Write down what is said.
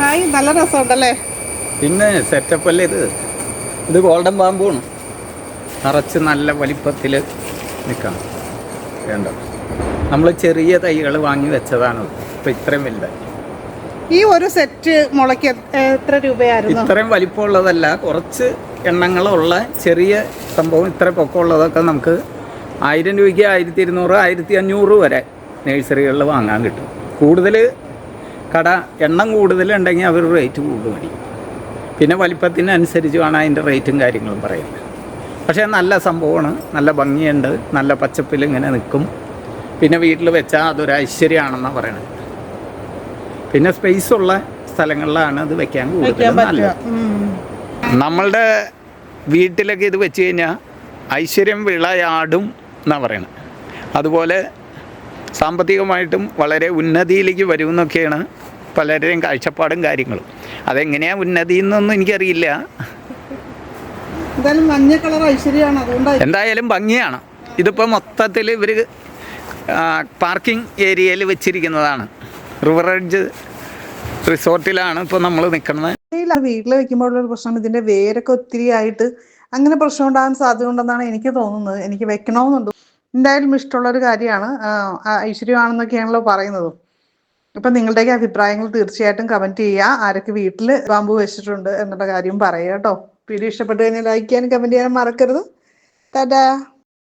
Hi നല്ല രസമുണ്ടല്ലേ? പിന്നെ സെറ്റപ്പ് അല്ലേ ഇത്? ഇത് ഗോൾഡൻ ബാമ്പൂണ് നിറച്ച് നല്ല വലിപ്പത്തിൽ നിൽക്കണം വേണ്ട. നമ്മൾ ചെറിയ തൈകൾ വാങ്ങി വെച്ചതാണ്. ഇപ്പം ഇത്രയും വലുതായി. ഈ ഒരു സെറ്റ് മുളയ്ക്ക് എത്ര രൂപയായിരുന്നു? ഇത്രയും വലിപ്പമുള്ളതല്ല. കുറച്ച് എണ്ണങ്ങളുള്ള ചെറിയ സംഭവം ഇത്ര പൊക്കമുള്ളതൊക്കെ നമുക്ക് ആയിരം രൂപയ്ക്ക് ആയിരത്തി ഇരുന്നൂറ് ആയിരത്തി അഞ്ഞൂറ് വരെ നഴ്സറികളിൽ വാങ്ങാൻ കിട്ടും. കൂടുതൽ കട എണ്ണം കൂടുതലുണ്ടെങ്കിൽ അവർ റേറ്റ് കൂടുതൽ മേടിക്കും പിന്നെ വലിപ്പത്തിനനുസരിച്ചുമാണ് വേണം അതിന്റെ റേറ്റും കാര്യങ്ങളും പറയുന്നത്. പക്ഷേ നല്ല സംഭവമാണ്. നല്ല ഭംഗിയുണ്ട്. നല്ല പച്ചപ്പിൽ ഇങ്ങനെ നിൽക്കും. പിന്നെ വീട്ടിൽ വെച്ചാൽ അതൊരു ഐശ്വര്യമാണെന്നാണ് പറയണത്. പിന്നെ സ്പേസ് ഉള്ള സ്ഥലങ്ങളിലാണ് അത് വെക്കാൻ കൂടുതൽ നല്ലത്. നമ്മളുടെ വീട്ടിലൊക്കെ ഇത് വെച്ച് കഴിഞ്ഞാൽ ഐശ്വര്യം വിളയാടും എന്നാണ് പറയുന്നത് അതുപോലെ സാമ്പത്തികമായിട്ടും വളരെ ഉന്നതിയിലേക്ക് വരുമെന്നൊക്കെയാണ് പലരുടെയും കാഴ്ചപ്പാടും കാര്യങ്ങളും. അതെങ്ങനെയാണ് ഉന്നതി എന്നൊന്നും എനിക്കറിയില്ല. എന്തായാലും ഭംഗിയാണ്. ഇതിപ്പോൾ മൊത്തത്തിൽ ഇവർ പാർക്കിംഗ് ഏരിയയിൽ വെച്ചിരിക്കുന്നതാണ്. റിവർ എഡ്ജ് റിസോർട്ടിലാണ് ഇപ്പോൾ നമ്മൾ നിൽക്കുന്നത്. വീട്ടിൽ വെക്കുമ്പോഴുള്ള പ്രശ്നം ഇതിന്റെ വേരൊക്കെ ഒത്തിരി ആയിട്ട് അങ്ങനെ പ്രശ്നം ഉണ്ടാകാൻ സാധ്യത ഉണ്ടെന്നാണ് എനിക്ക് തോന്നുന്നത്. എനിക്ക് വെക്കണമെന്നുണ്ട്. എന്തായാലും ഇഷ്ടമുള്ള ഒരു കാര്യമാണ് ഐശ്വര്യമാണെന്നൊക്കെയാണല്ലോ പറയുന്നത്. അപ്പൊ നിങ്ങളുടെയൊക്കെ അഭിപ്രായങ്ങൾ തീർച്ചയായിട്ടും കമന്റ് ചെയ്യുക. ആരൊക്കെ വീട്ടിൽ ബാമ്പു വെച്ചിട്ടുണ്ട് എന്നുള്ള കാര്യം പറയുക കേട്ടോ. വീഡിയോ ഇഷ്ടപ്പെട്ടു കഴിഞ്ഞാൽ ലൈക്ക് ചെയ്യാനും കമന്റ് ചെയ്യാനും മറക്കരുത്. ടാറ്റാ.